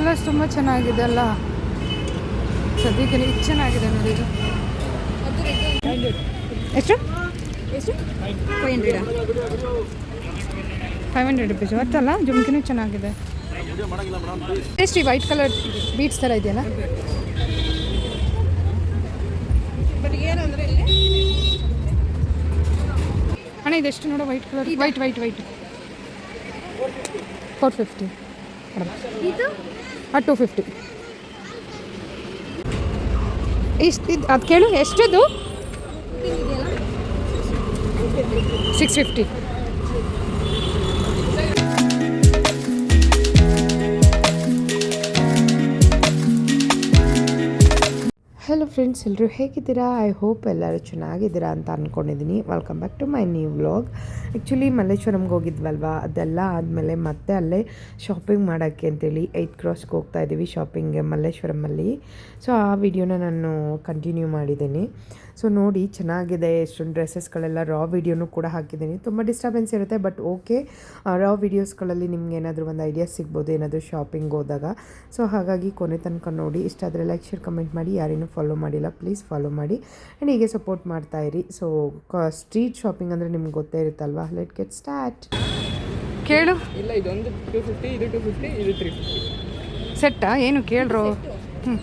Colours ತುಂಬ ಚೆನ್ನಾಗಿದೆ ಅಲ್ಲ? ಸದ್ಯಕ್ಕೆ ಇದು ಚೆನ್ನಾಗಿದೆ ನೋಡಿ ಇದು. ಎಷ್ಟು? ಎಷ್ಟು? ಫೈವ್ ಹಂಡ್ರೆಡಾ ಫೈವ್ ಹಂಡ್ರೆಡ್ ರುಪೀಸ್ ಗೊತ್ತಲ್ಲ ಜುಮ್ಕಿನೂ ಚೆನ್ನಾಗಿದೆ. ಎಷ್ಟು ಈ ವೈಟ್ ಕಲರ್ ಬೀಟ್ಸ್ ಥರ ಇದೆಯಲ್ಲ? ಅಣ್ಣ ಇದೆಷ್ಟು ನೋಡೋ? White colour white white white four fifty ಹಾಂ ಟು ಫಿಫ್ಟಿ ಇಷ್ಟು ಇದು ಅದು ಕೇಳು ಎಷ್ಟದು? ಸಿಕ್ಸ್ ಫಿಫ್ಟಿ ಫ್ರೆಂಡ್ಸ್ ಎಲ್ಲರೂ ಹೇಗಿದ್ದೀರಾ? ಐ ಹೋಪ್ ಎಲ್ಲರೂ ಚೆನ್ನಾಗಿದ್ದೀರಾ ಅಂತ ಅಂದ್ಕೊಂಡಿದ್ದೀನಿ welcome back to my new vlog actually ಮಲ್ಲೇಶ್ವರಂಗೆ ಹೋಗಿದ್ವಲ್ವಾ? ಅದೆಲ್ಲ ಆದಮೇಲೆ ಮತ್ತೆ ಅಲ್ಲೇ ಶಾಪಿಂಗ್ ಮಾಡೋಕ್ಕೆ ಅಂತೇಳಿ ಏಯ್ತ್ ಕ್ರಾಸ್ಗೆ ಹೋಗ್ತಾ ಇದ್ದೀವಿ ಶಾಪಿಂಗ್ಗೆ ಮಲ್ಲೇಶ್ವರಮಲ್ಲಿ ಸೊ ಆ ವಿಡಿಯೋನ ನಾನು ಕಂಟಿನ್ಯೂ ಮಾಡಿದ್ದೀನಿ. ಸೊ ನೋಡಿ ಚೆನ್ನಾಗಿದೆ. ಎಷ್ಟೊಂದು ಡ್ರೆಸ್ಸಸ್ಗಳೆಲ್ಲ ರಾ ವಿಡಿಯೋನೂ ಕೂಡ ಹಾಕಿದ್ದೀನಿ. ತುಂಬ ಡಿಸ್ಟರ್ಬೆನ್ಸ್ ಇರುತ್ತೆ ಬಟ್ ಓಕೆ ರಾ ವಿಡಿಯೋಸ್ಗಳಲ್ಲಿ ನಿಮ್ಗೆ ಏನಾದರೂ ಒಂದು ಐಡಿಯಾ ಸಿಗ್ಬೋದು ಏನಾದರೂ ಶಾಪಿಂಗ್ ಹೋದಾಗ. ಸೊ ಹಾಗಾಗಿ ಕೊನೆ ತನಕ ನೋಡಿ. ಇಷ್ಟ ಆದರೆ ಲೈಕ್ ಶೇರ್ ಕಮೆಂಟ್ ಮಾಡಿ. ಯಾರೇನೂ ಫಾಲೋ ಮಾಡಿಲ್ಲ ಪ್ಲೀಸ್ ಫಾಲೋ ಮಾಡಿ. ಆ್ಯಂಡ್ ಹೀಗೆ ಸಪೋರ್ಟ್ ಮಾಡ್ತಾ ಇರಿ. ಸೊ ಸ್ಟ್ರೀಟ್ ಶಾಪಿಂಗ್ ಅಂದರೆ ನಿಮ್ಗೆ ಗೊತ್ತೇ ಇರುತ್ತಲ್ವಾ? ಲೆಟ್ ಗೆಟ್ ಸ್ಟಾರ್ಟ್ ಕೇಳು. ಇಲ್ಲ ಇದೊಂದು ಟೂ ಫಿಫ್ಟಿ ಇದು ಟೂ ಫಿಫ್ಟಿ ಇದು ತ್ರೀ ಫಿಫ್ಟಿ ಸೆಟ್ಟಾ ಏನು ಕೇಳ್ರೋ? ಹ್ಞೂ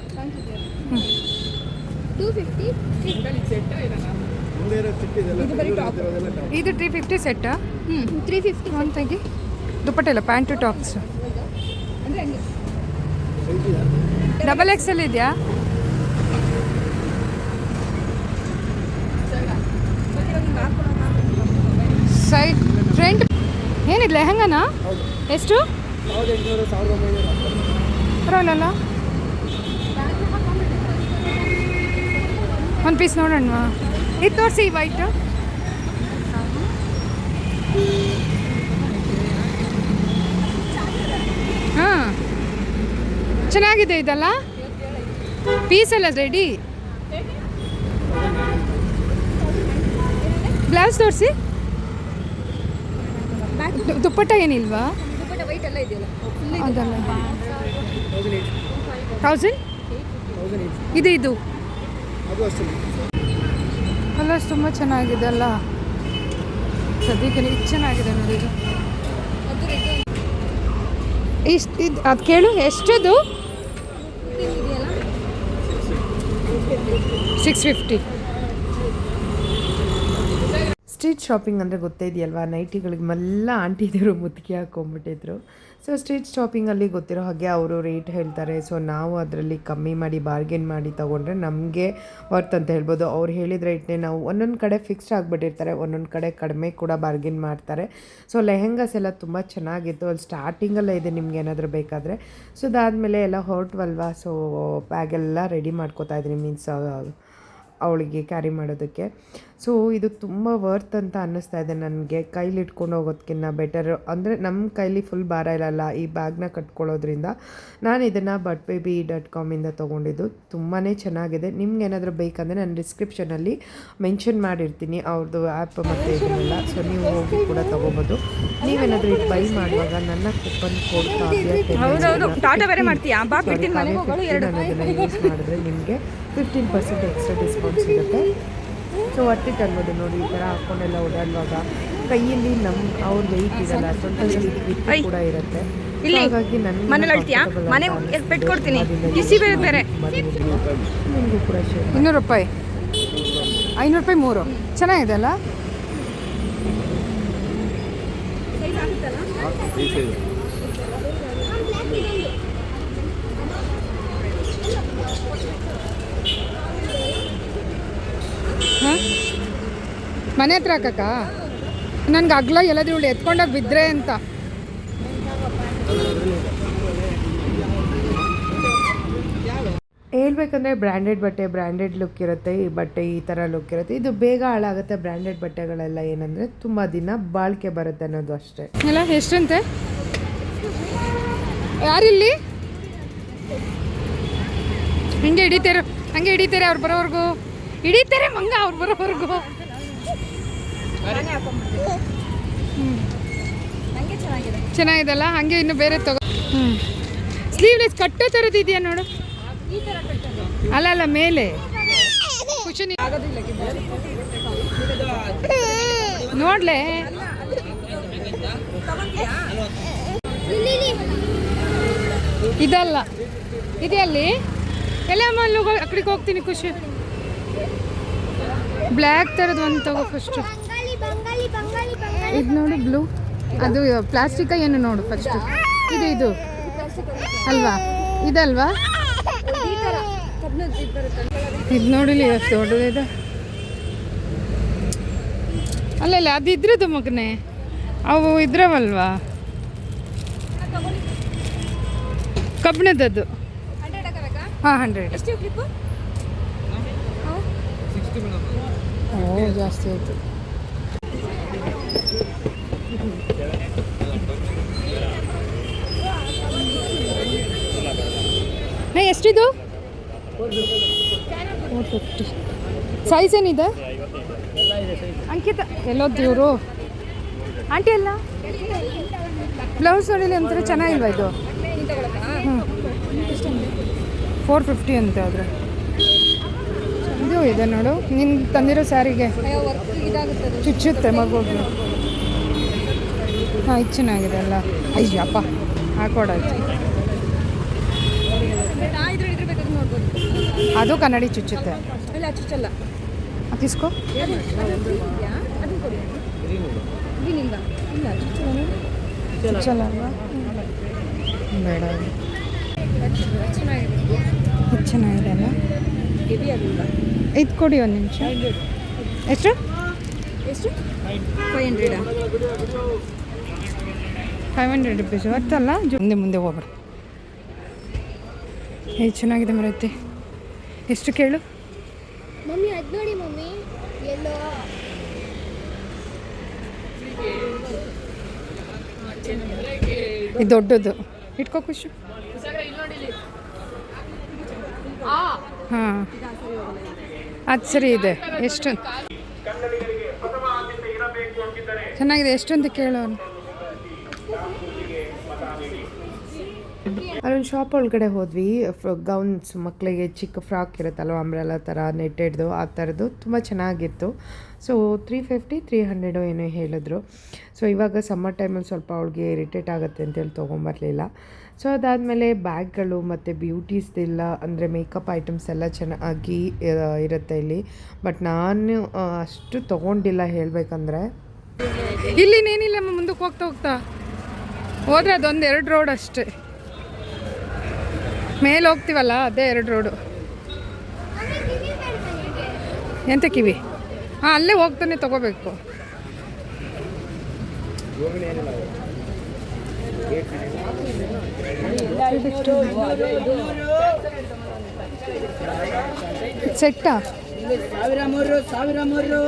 ಟೂ ಫಿಫ್ಟಿ ಇದು ಇದು ತ್ರೀ ಫಿಫ್ಟಿ ಸೆಟ್ಟಾ ಹ್ಞೂ ತ್ರೀ ಫಿಫ್ಟಿ ಒಂದು ತೆಗಿ ದುಪ್ಪಟ್ಟೆ ಇಲ್ಲ ಪ್ಯಾಂಟು ಟಾಪ್ಸ್ ಡಬಲ್ ಎಕ್ಸೆಲ್ ಇದೆಯಾ? ಸೈಡ್ ಫ್ರೆಂಡ್ ಏನಿದೆ ಲೆಹಂಗನಾ ಎಷ್ಟು? ಪರವಾಗಿಲ್ಲ ಒಂದು ಪೀಸ್ ನೋಡೋಣ ಇದು ತೋರಿಸಿ ವೈಟ್ ಹಾಂ. ಚೆನ್ನಾಗಿದೆ ಇದಲ್ಲ? ಪೀಸ್ ಎಲ್ಲ ರೆಡಿ ಬ್ಲೌಸ್ ತೋರಿಸಿ. ದುಪ್ಪಟ್ಟ ಏನಿಲ್ವಾ? ಅದಲ್ಲ ತೌಸಂಡ್ ಇದು ಇದು. ಅದು ಕಲರ್ಸ್ ತುಂಬ ಚೆನ್ನಾಗಿದೆ ಅಲ್ಲ? ಸದ್ಯಕ್ಕೆ ಇದು ಚೆನ್ನಾಗಿದೆ ನೋಡಿ ಇಷ್ಟು ಇದು ಅದು ಕೇಳು, ಎಷ್ಟದು? ಸಿಕ್ಸ್ ಫಿಫ್ಟಿ ಸ್ಟ್ರೀಟ್ ಶಾಪಿಂಗ್ ಅಂದರೆ ಗೊತ್ತೇ ಇದೆಯಲ್ವಾ? ನೈಟಿಗಳಿಗೆ ಮೆಲ್ಲ ಆಂಟಿದಿರು ಮುತ್ತಿಗೆ ಹಾಕೊಂಡ್ಬಿಟ್ಟಿದ್ರು ಸೊ ಸ್ಟ್ರೀಟ್ ಶಾಪಿಂಗಲ್ಲಿ ಗೊತ್ತಿರೋ ಹಾಗೆ ಅವರು ರೇಟ್ ಹೇಳ್ತಾರೆ. ಸೊ ನಾವು ಅದರಲ್ಲಿ ಕಮ್ಮಿ ಮಾಡಿ ಬಾರ್ಗೇನ್ ಮಾಡಿ ತೊಗೊಂಡ್ರೆ ನಮಗೆ ವರ್ತ್ ಅಂತ ಹೇಳ್ಬೋದು. ಅವ್ರು ಹೇಳಿದ ರೇಟ್ನೇ ನಾವು ಒಂದೊಂದು ಕಡೆ ಫಿಕ್ಸ್ಡ್ ಆಗಿಬಿಟ್ಟಿರ್ತಾರೆ. ಒಂದೊಂದು ಕಡೆ ಕಡಿಮೆ ಕೂಡ ಬಾರ್ಗೇನ್ ಮಾಡ್ತಾರೆ. ಸೊ ಲೆಹೆಂಗಾಸ್ ಎಲ್ಲ ತುಂಬ ಚೆನ್ನಾಗಿತ್ತು. ಅಲ್ಲಿ ಸ್ಟಾರ್ಟಿಂಗಲ್ಲೇ ಇದೆ ನಿಮ್ಗೆ ಏನಾದರೂ ಬೇಕಾದರೆ. ಸೊ ಅದಾದಮೇಲೆ ಎಲ್ಲ ಹೊರಟ್ವಲ್ವಾ? ಸೊ ಬ್ಯಾಗೆಲ್ಲ ರೆಡಿ ಮಾಡ್ಕೋತಾ ಇದ್ದೀನಿ. ಮೀನ್ಸ್ ಅವಳಿಗೆ ಕ್ಯಾರಿ ಮಾಡೋದಕ್ಕೆ. ಸೊ ಇದು ತುಂಬ ವರ್ತ್ ಅಂತ ಅನ್ನಿಸ್ತಾ ಇದೆ ನನಗೆ. ಕೈಲಿ ಇಟ್ಕೊಂಡು ಹೋಗೋದಕ್ಕಿಂತ ಬೆಟರ್ ಅಂದರೆ ನಮ್ಮ ಕೈಲಿ ಫುಲ್ ಭಾರ ಇರಲ್ಲ ಈ ಬ್ಯಾಗ್ನ ಕಟ್ಕೊಳ್ಳೋದ್ರಿಂದ. ನಾನು ಇದನ್ನು ಬಟ್ ಬೇಬಿ ಡಾಟ್ ಕಾಮಿಂದ ತೊಗೊಂಡಿದ್ದು. ತುಂಬಾ ಚೆನ್ನಾಗಿದೆ. ನಿಮ್ಗೆ ಏನಾದರೂ ಬೇಕಂದರೆ ನಾನು ಡಿಸ್ಕ್ರಿಪ್ಷನಲ್ಲಿ ಮೆನ್ಷನ್ ಮಾಡಿರ್ತೀನಿ. ಅವ್ರದ್ದು ಆ್ಯಪ್ ಮತ್ತು ಇದನ್ನೆಲ್ಲ. ಸೊ ನೀವು ಹೋಗಿ ಕೂಡ ತೊಗೋಬೋದು. ನೀವೇನಾದರೂ ಇದು ಬೈ ಮಾಡುವಾಗ ನನ್ನ ಕೂಪನ್ ಕೋಡ್. ಯೂಸ್ ಮಾಡಿದ್ರೆ ನಿಮಗೆ ಫಿಫ್ಟೀನ್ ಪರ್ಸೆಂಟ್ ಎಕ್ಸ್ಟ್ರಾ ಡಿಸ್ಕೌಂಟ್ ಸಿಗುತ್ತೆ. ಸೊ ಒಟ್ಟಿಗೆ ಅನ್ಬೋದು ನೋಡಿ ಈ ಥರ ಹಾಕೊಂಡೆಲ್ಲ ಓಡಾಡುವಾಗ. ಕೈಯಲ್ಲಿ ನಮ್ಮ ಅವ್ರ ವೆಯ್ಟ್ ಇರಲ್ಲ grip ಕೂಡ ಇರುತ್ತೆ. ಇಲ್ಲಿ, ಹಾಗಾಗಿ ನನ್ನ ಮನೇಲಿ ಅಳ್ತೀಯಾ? ಮನೆ ಪೆಟ್ಕೊಡ್ತೀನಿ. ಅದರಿಂದ ಬಿಸಿ ಬೇರೆ ಬೇರೆ. ನಿಮಗೂ ಕೂಡ ಶೇರ್ ಇನ್ನೂರು ರೂಪಾಯಿ. ಐನೂರು ರೂಪಾಯಿ ಮೂರು. ಚೆನ್ನಾಗಿದೆ ಅಲ್ಲ? ಸೈಜ್ ಆಗುತ್ತಲ್ಲ ಹಾಂ? ಮನೆ ಹತ್ರ ಹಾಕಕ್ಕ? ನನಗೆ ಅಗ್ಲ ಎಲ್ಲದ್ರು ಇವಳು ಎತ್ಕೊಂಡಾಗ ಬಿದ್ದರೆ ಅಂತ. ಹೇಳ್ಬೇಕಂದ್ರೆ ಬ್ರ್ಯಾಂಡೆಡ್ ಬಟ್ಟೆ ಬ್ರ್ಯಾಂಡೆಡ್ ಲುಕ್ ಇರುತ್ತೆ. ಈ ಬಟ್ಟೆ ಈ ಥರ ಲುಕ್ ಇರುತ್ತೆ. ಇದು ಬೇಗ ಹಾಳಾಗುತ್ತೆ. ಬ್ರ್ಯಾಂಡೆಡ್ ಬಟ್ಟೆಗಳೆಲ್ಲ ಏನಂದರೆ ತುಂಬ ದಿನ ಬಾಳಿಕೆ ಬರುತ್ತೆ ಅನ್ನೋದು ಅಷ್ಟೇ. ಎಲ್ಲ ಎಷ್ಟಂತೆ? ಯಾರಿಲ್ಲಿ? ಹಿಂಗೆ ಹಿಡಿತೀರ ಹಂಗೆ ಹಿಡಿತೀರ ಅವ್ರು ಬರೋವರೆಗೂ? ಹಿಡಿತಾರೆ ಮಂಗ ಅವ್ರು ಬರೋವರೆಗೂ. ಚೆನ್ನಾಗಿದಲ್ಲ ಹಂಗೆ ಇನ್ನು ಬೇರೆ ತಗೋ ಹ್ಞೂ ಸ್ಲೀವ್ಲೆಸ್ ಕಟ್ಟೋ ಥರದ್ದು ಇದೆಯಾ ನೋಡು? ಅಲ್ಲ ಅಲ್ಲ, ಮೇಲೆ. ಕುಶನ್ ನೋಡ್ಲೆ. ಇದಲ್ಲ. ಇದೆಯಲ್ಲಿ ಎಲ್ಲ ಮಲ್ಲು ಅಕ್ಕಡಿಗೆ ಕಡೆಗೆ ಹೋಗ್ತೀನಿ ಖುಷಿ ಬ್ಲ್ಯಾಕ್ ಥರದ್ದು ಒಂದು ತಗೋ ಫಸ್ಟು ಇದು ನೋಡು ಬ್ಲೂ. ಅದು ಪ್ಲಾಸ್ಟಿಕ ಏನು ನೋಡು ಫಸ್ಟ್ ಇದು ಇದು. ಅಲ್ವಾ? ಇದಲ್ವಾ? ಇದು ನೋಡಿಲಿ ಎಷ್ಟು ದೊಡ್ಡದಿದೆ ಅಲ್ಲ ಅಲ್ಲ ಅದು ಇದ್ರದ್ದು ಮಗನೇ. ಅವು ಇದ್ರವಲ್ವಾ? ಕಬ್ಬಿಣದದ್ದು. ಹಾಂ ಹಂಡ್ರೆಡ್ ಓ ಜಾಸ್ತಿ ಆಯಿತು. ಎಷ್ಟಿದು? ಫೋರ್ ಫಿಫ್ಟಿ ಸೈಜ್ ಏನಿದೆ? ಅಂಕಿತ. ಎಲ್ಲೋದ್ ಇವರು? ಆಂಟಿ ಅಲ್ಲ? ಬ್ಲೌಸ್ ನೋಡಿಲಿ ಅಂತಾರೆ, ಚೆನ್ನಾಗಿಲ್ವಾ ಇದು? ಹ್ಞೂ ಫೋರ್ ಫಿಫ್ಟಿ ಅಂತೆ ಆದರೆ. ಇದು ಇದೆ ನೋಡು. ನಿನ್ ತಂದಿರೋ ಸ್ಯಾರಿಗೆ ಚುಚ್ಚುತ್ತೆ ಮಗುಗೆ. ಹಾಂ, ಇದು ಚೆನ್ನಾಗಿದೆ ಅಲ್ಲ. ಅಯ್ಯಪ್ಪ ಹಾಕೊಡಾಯ್ತು ಅದು ಕನ್ನಡಿ ಚುಚ್ಚುತ್ತೆ. ಇಲ್ಲ ಚುಚ್ಚಲ್ಲ ಬೇಡ. ಚೆನ್ನಾಗಿದೆ ಅಲ್ಲ. ಇದು ಕೊಡಿ ಒಂದು ನಿಮಿಷ. ಎಷ್ಟು? ಎಷ್ಟು? ಫೈವ್ ಹಂಡ್ರೆಡಾ ಫೈವ್ ಹಂಡ್ರೆಡ್ ರುಪೀಸ್ ಬರ್ತಲ್ಲ ಜೊ- ಮುಂದೆ ಮುಂದೆ ಹೋಗ್ಬೇಡ ಏ ಚೆನ್ನಾಗಿದೆ ಮರತಿ. ಎಷ್ಟು ಕೇಳು? ಮಮ್ಮಿ ಅದು ನೋಡಿ ಮಮ್ಮಿ. ಎಲ್ಲೋ? ಇದು ದೊಡ್ಡದು. ಇಟ್ಕೋ ಖುಷಿ. ಹಾಂ. ಅದು ಸರಿ ಇದೆ. ಎಷ್ಟು ಚೆನ್ನಾಗಿದೆ. ಎಷ್ಟು ಅಂತ ಕೇಳು ಅವ್ನು ಅಲ್ಲೊಂದು ಶಾಪ್ ಒಳಗಡೆ ಹೋದ್ವಿ. ಗೌನ್ಸ್ ಮಕ್ಕಳಿಗೆ ಚಿಕ್ಕ ಫ್ರಾಕ್ ಇರುತ್ತಲ್ವ ಅಂಬ್ರೆಲ್ಲ ಥರ ನೆಟ್ಟೆಡ್ದು ಆ ಥರದ್ದು ತುಂಬ ಚೆನ್ನಾಗಿತ್ತು. So three fifty three hundred ಏನೋ ಹೇಳಿದ್ರು. ಸೊ ಇವಾಗ ಸಮ್ಮರ್ ಟೈಮಲ್ಲಿ ಸ್ವಲ್ಪ ಅವಳಿಗೆ ಇರಿಟೇಟ್ ಆಗುತ್ತೆ ಅಂತೇಳಿ ತೊಗೊಂಬರಲಿಲ್ಲ. ಸೊ ಅದಾದಮೇಲೆ ಬ್ಯಾಗ್ಗಳು ಮತ್ತು ಬ್ಯೂಟೀಸ್ದೆಲ್ಲ ಅಂದರೆ ಮೇಕಪ್ ಐಟಮ್ಸ್ ಎಲ್ಲ ಚೆನ್ನಾಗಿ ಇರುತ್ತೆ ಇಲ್ಲಿ. ಬಟ್ ನಾನು ಅಷ್ಟು ತೊಗೊಂಡಿಲ್ಲ ಹೇಳಬೇಕಂದ್ರೆ. ಇಲ್ಲಿ ಇನ್ನೇನಿಲ್ಲಮ್ಮ ಮುಂದಕ್ಕೆ ಹೋಗ್ತಾ ಹೋಗ್ತಾ. ಹೋದರೆ ಅದೊಂದು ಎರಡು ರೋಡ್ ಅಷ್ಟೇ. ಮೇಲೆ ಹೋಗ್ತೀವಲ್ಲ, ಅದೇ ಎರಡು ರೋಡು ಎಂತ ಕಿವಿ? ಹಾಂ ಅಲ್ಲೇ ಹೋಗ್ತಾನೆ ತಗೋಬೇಕು. ಸೆಟ್ಟಾ? ಸಾವಿರ ಮೂರು ಸಾವಿರ ಮೂರು.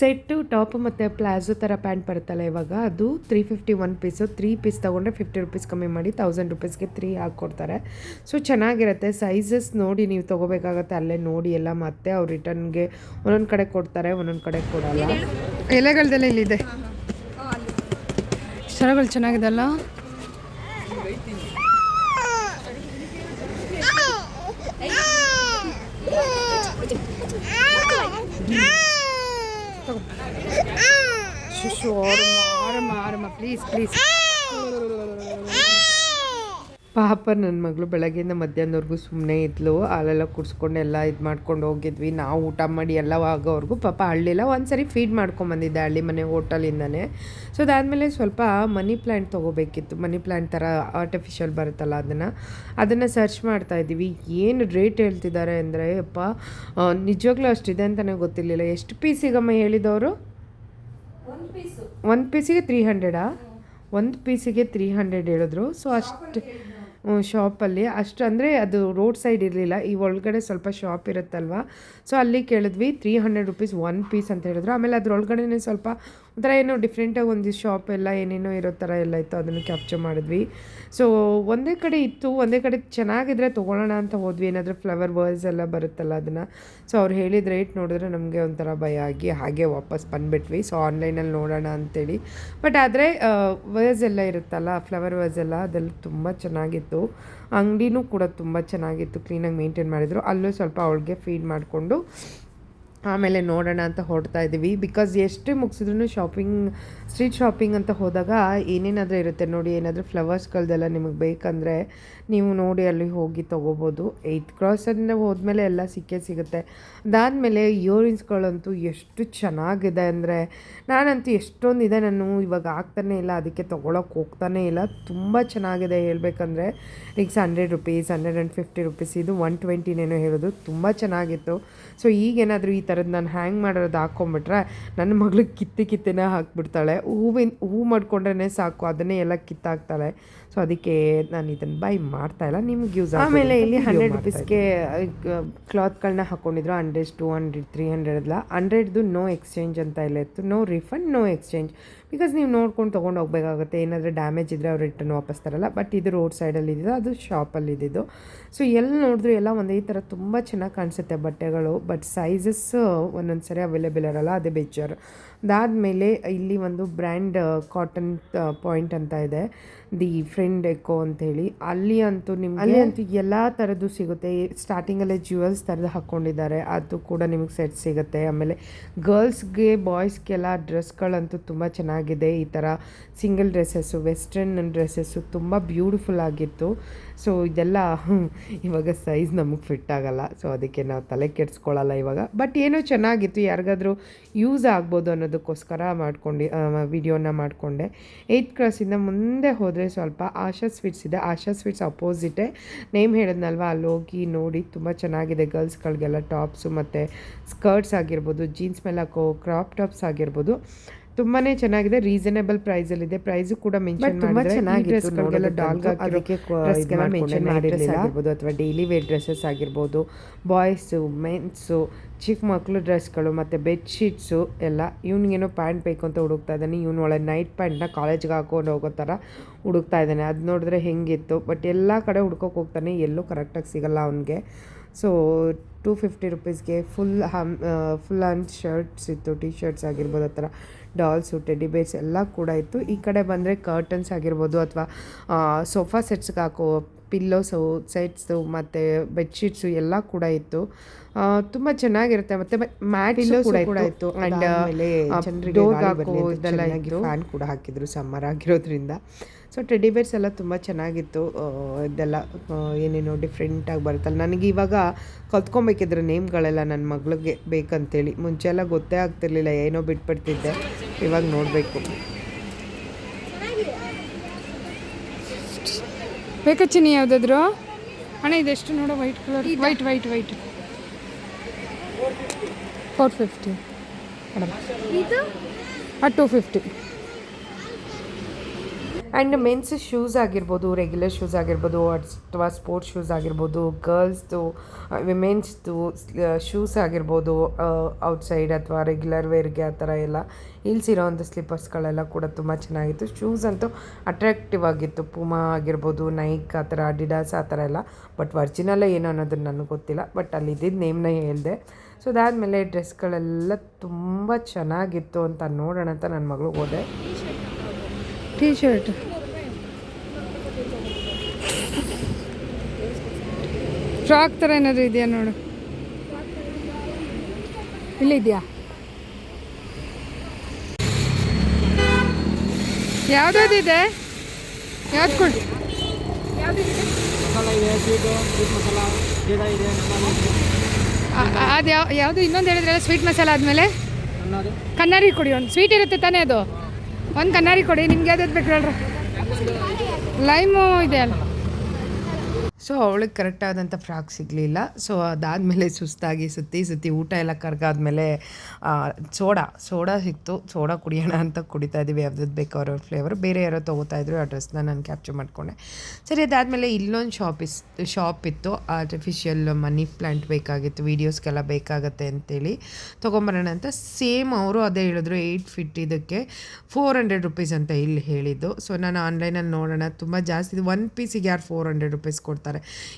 ಸೆಟ್ಟು, ಟಾಪ್ ಮತ್ತು ಪ್ಲಾಜೋ ಥರ ಪ್ಯಾಂಟ್ ಬರುತ್ತಲ್ಲ ಇವಾಗ, ಅದು three fifty one piece three piece ತೊಗೊಂಡ್ರೆ ಫಿಫ್ಟಿ ರುಪೀಸ್ ಕಮ್ಮಿ ಮಾಡಿ ತೌಸಂಡ್ ರುಪೀಸ್ಗೆ ತ್ರೀ ಹಾಕ್ಕೊಡ್ತಾರೆ ಸೊ ಚೆನ್ನಾಗಿರುತ್ತೆ. ಸೈಜಸ್ ನೋಡಿ ನೀವು ತೊಗೋಬೇಕಾಗತ್ತೆ. ಅಲ್ಲೇ ನೋಡಿ ಎಲ್ಲ ಮತ್ತೆ ಅವ್ರು ರಿಟರ್ನ್ಗೆ ಒಂದೊಂದು ಕಡೆ ಕೊಡ್ತಾರೆ, ಒಂದೊಂದು ಕಡೆ ಕೊಡಲ್ಲ. ಎಲೆಗಳದೆಲ್ಲ ಇಲ್ಲಿದೆ. ಸರಗಳು ಚೆನ್ನಾಗಿದೆ ಅಲ್ಲ? ಪ್ಲೀಸ್ ಪ್ಲೀಸ್ ಪಾಪ ನನ್ನ ಮಗಳು ಬೆಳಗ್ಗೆಯಿಂದ ಮಧ್ಯಾಹ್ನದವರೆಗೂ ಸುಮ್ಮನೆ ಇದ್ಲು. ಹಾಲೆಲ್ಲ ಕುಡಿಸ್ಕೊಂಡು ಎಲ್ಲ ಇದು ಮಾಡ್ಕೊಂಡು ಹೋಗಿದ್ವಿ. ನಾವು ಊಟ ಮಾಡಿ ಎಲ್ಲ ಆಗೋವರೆಗೂ ಪಾಪ ಹಳ್ಳಿಲ್ಲ ಒಂದ್ಸರಿ ಫೀಡ್ ಮಾಡ್ಕೊಂಬಂದಿದ್ದೆ ಹಳ್ಳಿ ಮನೆ ಹೋಟಲಿಂದನೇ. ಸೊ ಅದಾದಮೇಲೆ ಸ್ವಲ್ಪ ಮನಿ ಪ್ಲ್ಯಾಂಟ್ ತೊಗೋಬೇಕಿತ್ತು. ಮನಿ ಪ್ಲ್ಯಾಂಟ್ ಥರ ಆರ್ಟಿಫಿಷಿಯಲ್ ಬರುತ್ತಲ್ಲ ಅದನ್ನು. ಅದನ್ನು ಸರ್ಚ್ ಮಾಡ್ತಾ ಇದ್ದೀವಿ. ಏನು ರೇಟ್ ಹೇಳ್ತಿದ್ದಾರೆ ಅಂದರೆ ಅಪ್ಪ ನಿಜವಾಗ್ಲೂ ಅಷ್ಟಿದೆ ಅಂತಲೇ ಗೊತ್ತಿರಲಿಲ್ಲ. ಎಷ್ಟು ಪೀಸಿಗಮ್ಮ ಹೇಳಿದವರು? ಒಂದು ಪೀಸಿಗೆ ತ್ರೀ ಹಂಡ್ರೆಡಾ ಒಂದು ಪೀಸಿಗೆ ತ್ರೀ ಹಂಡ್ರೆಡ್ ಹೇಳಿದ್ರು. ಸೊ ಅಷ್ಟು ಶಾಪಲ್ಲಿ ಅಷ್ಟು ಅಂದರೆ ಅದು ರೋಡ್ ಸೈಡ್ ಇರಲಿಲ್ಲ. ಈ ಒಳಗಡೆ ಸ್ವಲ್ಪ ಶಾಪ್ ಇರುತ್ತಲ್ವ? ಸೊ ಅಲ್ಲಿ ಕೇಳಿದ್ವಿ three hundred rupees one piece ಅಂತ ಹೇಳಿದ್ರು. ಆಮೇಲೆ ಅದ್ರೊಳಗಡೆ ಸ್ವಲ್ಪ ಒಂಥರ ಏನೋ ಡಿಫ್ರೆಂಟಾಗಿ ಒಂದು ಶಾಪ್ ಎಲ್ಲ ಏನೇನೋ ಇರೋ ಥರ ಎಲ್ಲ ಇತ್ತು, ಅದನ್ನು ಕ್ಯಾಪ್ಚರ್ ಮಾಡಿದ್ವಿ. ಸೊ ಒಂದೇ ಕಡೆ ಇತ್ತು, ಒಂದೇ ಕಡೆ ಚೆನ್ನಾಗಿದ್ರೆ ತೊಗೊಳ್ಳೋಣ ಅಂತ ಹೋದ್ವಿ. ಏನಾದರೂ ಫ್ಲವರ್ ವರ್ಸ್ ಎಲ್ಲ ಬರುತ್ತಲ್ಲ ಅದನ್ನು. ಸೊ ಅವ್ರು ಹೇಳಿದ ರೇಟ್ ನೋಡಿದ್ರೆ ನಮಗೆ ಒಂಥರ ಭಯ ಆಗಿ ಹಾಗೆ ವಾಪಸ್ ಬಂದುಬಿಟ್ವಿ. ಸೊ ಆನ್ಲೈನಲ್ಲಿ ನೋಡೋಣ ಅಂತೇಳಿ. ಬಟ್ ಆದರೆ ವರ್ಸ್ ಎಲ್ಲ ಇರುತ್ತಲ್ಲ ಫ್ಲವರ್ ವರ್ಸ್ ಎಲ್ಲ ಅದೆಲ್ಲ ತುಂಬ ಚೆನ್ನಾಗಿತ್ತು. ಅಂಗಡಿನೂ ಕೂಡ ತುಂಬ ಚೆನ್ನಾಗಿತ್ತು. ಕ್ಲೀನಾಗಿ ಮೇಂಟೈನ್ ಮಾಡಿದರು. ಅಲ್ಲೂ ಸ್ವಲ್ಪ ಅವಳಿಗೆ ಫೀಡ್ ಮಾಡಿಕೊಂಡು ಆಮೇಲೆ ನೋಡೋಣ ಅಂತ ಹೊಡ್ತಾ ಇದ್ದೀವಿ. ಬಿಕಾಸ್ ಎಷ್ಟೇ ಮುಗಿಸಿದ್ರು ಶಾಪಿಂಗ್ ಸ್ಟ್ರೀಟ್ ಶಾಪಿಂಗ್ ಅಂತ ಹೋದಾಗ ಏನೇನಾದರೂ ಇರುತ್ತೆ ನೋಡಿ, ಏನಾದರೂ ಫ್ಲವರ್ಸ್ಗಳದೆಲ್ಲ ನಿಮಗೆ ಬೇಕಂದರೆ ನೀವು ನೋಡಿ ಅಲ್ಲಿ ಹೋಗಿ ತೊಗೋಬೋದು. ಏಯ್ತ್ ಕ್ರಾಸನ್ನು ಹೋದ್ಮೇಲೆ ಎಲ್ಲ ಸಿಕ್ಕೇ ಸಿಗುತ್ತೆ. ಅದಾದಮೇಲೆ ಇಯರಿಂಗ್ಸ್ಗಳಂತೂ ಎಷ್ಟು ಚೆನ್ನಾಗಿದೆ ಅಂದರೆ ನಾನಂತೂ ಎಷ್ಟೊಂದಿದೆ ನಾನು ಇವಾಗ ಆಗ್ತಾನೇ ಇಲ್ಲ, ಅದಕ್ಕೆ ತೊಗೊಳಕ್ಕೆ ಹೋಗ್ತಾನೇ ಇಲ್ಲ. ತುಂಬ ಚೆನ್ನಾಗಿದೆ ಹೇಳಬೇಕಂದ್ರೆ, ಈಗ hundred rupees hundred and fifty rupees ಇದು ಒನ್ ಟ್ವೆಂಟಿನೇನೋ ಹೇಳೋದು. ತುಂಬ ಚೆನ್ನಾಗಿತ್ತು. ಸೊ ಈಗೇನಾದರೂ ಈ ಥರದ್ದು ನಾನು ಹ್ಯಾಂಗ್ ಮಾಡಿರೋದು ಹಾಕ್ಕೊಂಬಿಟ್ರೆ ನನ್ನ ಮಗಳಿಗೆ ಕಿತ್ತಿ ಕಿತ್ತಿನ ಹಾಕ್ಬಿಡ್ತಾಳೆ. ಹೂವಿನ ಹೂ ಮಾಡಿಕೊಂಡ್ರೇ ಸಾಕು, ಅದನ್ನೇ ಎಲ್ಲ ಕಿತ್ತಾಕ್ತಾಳೆ. ಸೊ ಅದಕ್ಕೆ ನಾನು ಇದನ್ನು ಬೈ ಮಾಡ್ತಾ ಇಲ್ಲ. ನಿಮ್ಗೆ ಯೂಸ್ ಆಮೇಲೆ ಇಲ್ಲಿ ಹಂಡ್ರೆಡ್ ರುಪೀಸ್ಗೆ ಕ್ಲಾತ್ಗಳನ್ನ ಹಾಕ್ಕೊಂಡಿದ್ರು hundred two hundred three hundred ಎಲ್ಲ ಹಂಡ್ರೆಡ್ದು ನೋ ಎಕ್ಸ್ಚೇಂಜ್ ಅಂತ ಇಲ್ಲ ಇತ್ತು. No refund no exchange because ನೀವು ನೋಡ್ಕೊಂಡು ತೊಗೊಂಡು ಹೋಗ್ಬೇಕಾಗುತ್ತೆ. ಏನಾದರೂ ಡ್ಯಾಮೇಜ್ ಇದ್ದರೆ ಅವ್ರು ರಿಟರ್ನ್ ವಾಪಸ್ ತರಲ್ಲ. ಬಟ್ ಇದು ರೋಡ್ ಸೈಡಲ್ಲಿ ಇದ್ದಿದ್ದು ಅದು ಶಾಪಲ್ಲಿ ಇದ್ದಿದ್ದು. ಸೊ ಎಲ್ಲಿ ನೋಡಿದ್ರು ಎಲ್ಲ ಒಂದೇ ಥರ ತುಂಬ ಚೆನ್ನಾಗಿ ಕಾಣಿಸುತ್ತೆ ಬಟ್ಟೆಗಳು. ಬಟ್ ಸೈಜಸ್ ಒಂದೊಂದು ಸರಿ ಅವೈಲೇಬಲ್ ಇರಲ್ಲ. ಅದೇ ಬೇಜಾರು. ಅದಾದಮೇಲೆ ಇಲ್ಲಿ ಒಂದು ಬ್ರ್ಯಾಂಡ್ ಕಾಟನ್ ಪಾಯಿಂಟ್ ಅಂತ ಇದೆ. ದಿ ಫ್ರೆಂಡ್ ಎಕೋ ಅಂತೇಳಿ. ಅಲ್ಲಿ ಅಂತೂ ನಿಮ್ಗೆ ಅಲ್ಲಿ ಅಂತೂ ಎಲ್ಲ ಥರದ್ದು ಸಿಗುತ್ತೆ. ಸ್ಟಾರ್ಟಿಂಗಲ್ಲೇ ಜ್ಯುವೆಲ್ಸ್ ಥರದ್ದು ಹಾಕ್ಕೊಂಡಿದ್ದಾರೆ ಅದು ಕೂಡ ನಿಮಗೆ ಸೆಟ್ ಸಿಗುತ್ತೆ. ಆಮೇಲೆ ಗರ್ಲ್ಸ್ಗೆ ಬಾಯ್ಸ್ಗೆಲ್ಲ ಡ್ರೆಸ್ಗಳಂತೂ ತುಂಬ ಚೆನ್ನಾಗಿದೆ. ಈ ಥರ ಸಿಂಗಲ್ ಡ್ರೆಸ್ಸಸ್ಸು ವೆಸ್ಟರ್ನ್ ಡ್ರೆಸ್ಸಸ್ಸು ತುಂಬ ಬ್ಯೂಟಿಫುಲ್ ಆಗಿತ್ತು. ಸೊ ಇದೆಲ್ಲ ಇವಾಗ ಸೈಜ್ ನಮಗೆ ಫಿಟ್ ಆಗಲ್ಲ. ಸೊ ಅದಕ್ಕೆ ನಾವು ತಲೆ ಕೆಡಿಸ್ಕೊಳ್ಳಲ್ಲ ಇವಾಗ. ಬಟ್ ಏನೋ ಚೆನ್ನಾಗಿತ್ತು. ಯಾರಿಗಾದ್ರೂ ಯೂಸ್ ಆಗ್ಬೋದು ಅನ್ನೋದಕ್ಕೋಸ್ಕರ ಮಾಡ್ಕೊಂಡು ವಿಡಿಯೋನ ಮಾಡಿಕೊಂಡೆ. ಏಯ್ತ್ ಕ್ರಾಸಿಂದ ಮುಂದೆ ಹೋದರೆ ಸ್ವಲ್ಪ ಆಶಾ ಸ್ವೀಟ್ಸ್ ಇದೆ. ಆಶಾ ಸ್ವೀಟ್ಸ್ ಅಪೋಸಿಟೇ ನೇಮ್ ಹೇಳಿದ್ನಲ್ವ? ಅಲ್ಲಿ ಹೋಗಿ ನೋಡಿ, ತುಂಬ ಚೆನ್ನಾಗಿದೆ. ಗರ್ಲ್ಸ್ಗಳಿಗೆಲ್ಲ ಟಾಪ್ಸು ಮತ್ತು ಸ್ಕರ್ಟ್ಸ್ ಆಗಿರ್ಬೋದು ಜೀನ್ಸ್ ಮೇಲೆ ಹಾಕೋ ಕ್ರಾಪ್ ಟಾಪ್ಸ್ ಆಗಿರ್ಬೋದು. ತುಂಬಾನೇ ಚೆನ್ನಾಗಿದೆ ರೀಸನೇಬಲ್ ಪ್ರೈಸ್ ಅಲ್ಲಿ ಇದೆ ಪ್ರೈಸ್ ಕೂಡ ಮೆನ್ಷನ್ ತುಂಬಾ ಚೆನ್ನಾಗಿತ್ತು ಚೆನ್ನಾಗಿತ್ತು ಡಾಲ್ ಅದಕ್ಕೆ ಮೆನ್ಷನ್ ಮಾಡಿರಲಿಲ್ಲ. ಆಗಿರ್ಬೋದು ಅಥವಾ ಡೈಲಿ ವೇರ್ ಡ್ರೆಸ್ಸಸ್ ಆಗಿರ್ಬೋದು ಬಾಯ್ಸು ಮೆನ್ಸು ಚಿಕ್ಕ ಮಕ್ಕಳು ಡ್ರೆಸ್ಗಳು ಮತ್ತು ಬೆಡ್ಶೀಟ್ಸು ಎಲ್ಲ ಇವ್ನಿಗೇನೋ ಪ್ಯಾಂಟ್ ಬೇಕು ಅಂತ ಹುಡುಕ್ತಾ ಇದ್ದಾನೆ. ಇವನು ಒಳ್ಳೆ ನೈಟ್ ಪ್ಯಾಂಟ್ನ ಕಾಲೇಜ್ಗೆ ಹಾಕೊಂಡು ಹೋಗೋ ಥರ ಹುಡುಕ್ತಾ ಇದ್ದಾನೆ. ಅದು ನೋಡಿದ್ರೆ ಹೆಂಗಿತ್ತು ಬಟ್ ಎಲ್ಲ ಕಡೆ ಹುಡ್ಕೋಕೆ ಹೋಗ್ತಾನೆ. ಎಲ್ಲೂ ಕರೆಕ್ಟಾಗಿ ಸಿಗಲ್ಲ ಅವನಿಗೆ. ಸೊ ಟೂ ಫಿಫ್ಟಿ ರುಪೀಸ್ಗೆ full hmm full and shirts ಇತ್ತು ಟಿ ಶರ್ಟ್ಸ್ ಆಗಿರ್ಬೋದು ಆ ಥರ ಡಾಲ್ಸು ಟೆಡಿ ಬೇರ್ಸ್ ಎಲ್ಲ ಕೂಡ ಇತ್ತು. ಈ ಕಡೆ ಬಂದರೆ ಕರ್ಟನ್ಸ್ ಆಗಿರ್ಬೋದು ಅಥವಾ ಸೋಫಾ ಸೆಟ್ಸ್ಗೆ ಹಾಕೋ ಪಿಲ್ಲೋಸು ಸೆಟ್ಸು ಮತ್ತು ಬೆಡ್ಶೀಟ್ಸು ಎಲ್ಲ ಕೂಡ ಇತ್ತು. ತುಂಬ ಚೆನ್ನಾಗಿರುತ್ತೆ. ಮತ್ತೆ ಮ್ಯಾಟ್ ಕೂಡ ಇತ್ತು. ಆ್ಯಂಡ್ ಫ್ಯಾನ್ ಕೂಡ ಹಾಕಿದ್ರು ಸಮ್ಮರ್ ಆಗಿರೋದ್ರಿಂದ. ಸೊ ಟೆಡಿ ಬೇರ್ಸ್ ಎಲ್ಲ ತುಂಬ ಚೆನ್ನಾಗಿತ್ತು. ಆ, ಇದೆಲ್ಲ ಆ, ಏನೇನೋ ಡಿಫ್ರೆಂಟಾಗಿ ಬರುತ್ತಲ್ಲ. ನನಗೆ ಇವಾಗ ಕಲ್ತ್ಕೊಬೇಕಿದ್ರೆ ನೇಮ್ಗಳೆಲ್ಲ ನನ್ನ ಮಗಳಿಗೆ ಬೇಕಂತೇಳಿ. ಮುಂಚೆ ಎಲ್ಲ ಗೊತ್ತೇ ಆಗ್ತಿರ್ಲಿಲ್ಲ ಏನೋ ಬಿಟ್ಬಿಡ್ತಿದ್ದೆ. ಇವಾಗ ನೋಡಬೇಕು. ಬೇಕಾ ಚಿನ್ನಿ ಯಾವುದಾದ್ರು? ಅಣ್ಣ ಇದೆಷ್ಟು ನೋಡೋ white colour white white white four fifty madam ಇದು? Two fifty and mens shoes ಆಗಿರ್ಬೋದು ರೆಗ್ಯುಲರ್ ಶೂಸ್ ಆಗಿರ್ಬೋದು, ಅಥವಾ ಸ್ಪೋರ್ಟ್ಸ್ ಶೂಸ್ ಆಗಿರ್ಬೋದು ಗರ್ಲ್ಸ್ದು ವಿಮೆನ್ಸ್ದು ಶೂಸ್ ಆಗಿರ್ಬೋದು ಔಟ್ಸೈಡ್ ಅಥವಾ ರೆಗ್ಯುಲರ್ ವೇರ್ಗೆ ಆ ಥರ ಎಲ್ಲ ಹಿಲ್ಸ್ ಇರೋವಂಥ ಸ್ಲಿಪ್ಪರ್ಸ್ಗಳೆಲ್ಲ ಕೂಡ ತುಂಬ ಚೆನ್ನಾಗಿತ್ತು. ಶೂಸ್ ಅಂತೂ ಅಟ್ರಾಕ್ಟಿವ್ ಆಗಿತ್ತು. ಪುಮಾ ಆಗಿರ್ಬೋದು ನೈಕ್ ಆ ಥರ ಅಡಿಡಾಸ್ ಆ ಥರ ಎಲ್ಲ. ಬಟ್ ವರ್ಜಿನಲ್ಲ ಏನು ಅನ್ನೋದು ನನಗೆ ಗೊತ್ತಿಲ್ಲ. ಬಟ್ ಅಲ್ಲಿ ಇದ್ದಿದ್ದು ನೇಮ್ನ ಹೇಳಿದೆ. ಸೊ ಅದಾದಮೇಲೆ ಡ್ರೆಸ್ಗಳೆಲ್ಲ ತುಂಬ ಚೆನ್ನಾಗಿತ್ತು ಅಂತ ನೋಡೋಣ ಅಂತ ನನ್ನ ಮಗಳು ಹೋದೆ. ಟೀ ಶರ್ಟ್ ಫ್ರಾಕ್ ಥರ ಏನಾದರೂ ಇದೆಯಾ ನೋಡು. ಇಲ್ಲಿದೆಯಾ ಯಾವುದಾದಿದೆ ಯಾವ್ದು ಕೊಡಿ ಅದು ಯಾವ ಯಾವುದು ಇನ್ನೊಂದು ಹೇಳಿದ್ರಲ್ಲ ಸ್ವೀಟ್ ಮಸಾಲ ಆದಮೇಲೆ? ಕನ್ನರಿ ಕೊಡಿ ಒಂದು ಸ್ವೀಟ್ ಇರುತ್ತೆ ತಾನೇ ಅದು? ಒಂದು ಕನ್ನಾರಿ ಕೊಡಿ ನಿಮ್ಗೆ ಯಾವ್ದು ಬೇಕು ಹೇಳ್ರಿ? ಲೈಮು ಇದೆ ಅಲ್ಲ. ಸೊ ಅವಳಿಗೆ ಕರೆಕ್ಟಾದಂಥ ಫ್ರಾಕ್ ಸಿಗಲಿಲ್ಲ. ಸೊ ಅದಾದಮೇಲೆ ಸುಸ್ತಾಗಿ ಸುತ್ತಿ ಸುತ್ತಿ ಊಟ ಎಲ್ಲ ಕರ್ಗಾದ್ಮೇಲೆ ಸೋಡಾ ಸೋಡಾ ಸಿಕ್ತು. ಸೋಡಾ ಕುಡಿಯೋಣ ಅಂತ ಕುಡಿತಾ ಇದ್ದೀವಿ. ಯಾವ್ದು ಬೇಕು ಅವ್ರ ಫ್ಲೇವರ್ ಬೇರೆ ಯಾರೋ ತೊಗೋತಾ ಇದ್ರು, ಆ ಡ್ರೆಸ್ನ ನಾನು ಕ್ಯಾಪ್ಚರ್ ಮಾಡಿಕೊಂಡೆ. ಸರಿ, ಅದಾದಮೇಲೆ ಇಲ್ಲೊಂದು ಶಾಪ್ ಇಸ್ ಶಾಪ್ ಇತ್ತು. ಆರ್ಟಿಫಿಷಿಯಲ್ ಮನಿ ಪ್ಲ್ಯಾಂಟ್ ಬೇಕಾಗಿತ್ತು. ವೀಡಿಯೋಸ್ಗೆಲ್ಲ ಬೇಕಾಗತ್ತೆ ಅಂತೇಳಿ ತೊಗೊಂಬರೋಣ ಅಂತ. ಸೇಮ್ ಅವರು ಅದೇ ಹೇಳಿದ್ರು ಏಯ್ಟ್ ಫಿಟ್ ಇದಕ್ಕೆ ಫೋರ್ ಹಂಡ್ರೆಡ್ ರುಪೀಸ್ ಅಂತ ಇಲ್ಲಿ ಹೇಳಿದ್ದು. ಸೊ ನಾನು ಆನ್ಲೈನಲ್ಲಿ ನೋಡೋಣ. ತುಂಬ ಜಾಸ್ತಿ. ಒನ್ ಪೀಸಿಗೆ ಯಾರು ಫೋರ್ ಹಂಡ್ರೆಡ್ ರುಪೀಸ್ ಕೊಡ್ತಾರೆ